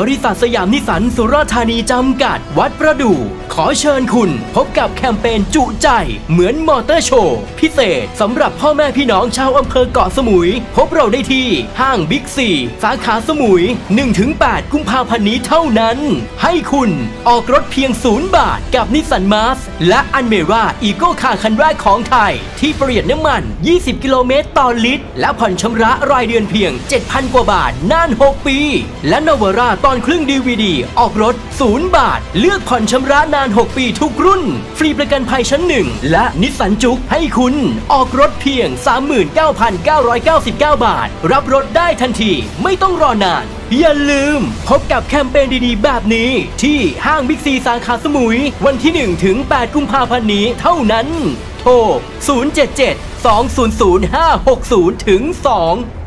บริษัทสยามนิสันสุราษฎร์ธานีจำกัด วัดประดู่ขอเชิญคุณพบกับแคมเปญจุใจ เหมือนมอเตอร์โชว์ พิเศษสำหรับพ่อแม่พี่น้องชาวอำเภอเกาะสมุย พบเราได้ที่ห้างบิ๊กซีสาขาสมุย 1-8 กุมภาพันธ์นี้เท่านั้น ให้คุณออกรถเพียง0บาทกับนิสันมาสและอันเมร่าอีโก้คาคันแรกของไทย ที่ประหยัดน้ำมัน 20 กิโลเมตรต่อลิตร และผ่อนชำระรายเดือนเพียง 7,000 กว่าบาทนาน 6 ปี และนวาร่าตอนครึ่งดีวดีออกรถ 0 บาท เลือกผ่อนชำระนาน 6 ปีทุกรุ่น ฟรีประกันภัยชั้นหนึ่งและนิสสันจุกให้คุณ ออกรถเพียง 39,999 บาท รับรถได้ทันทีไม่ต้องรอนาน อย่าลืม พบกับแคมเปญดีๆ แบบนี้ ที่ห้างบิ๊กซีสาขาสมุย วันที่ 1 ถึง 8 กุมภาพันธ์นี้เท่านั้น โทร 077 200 560 ถึง 2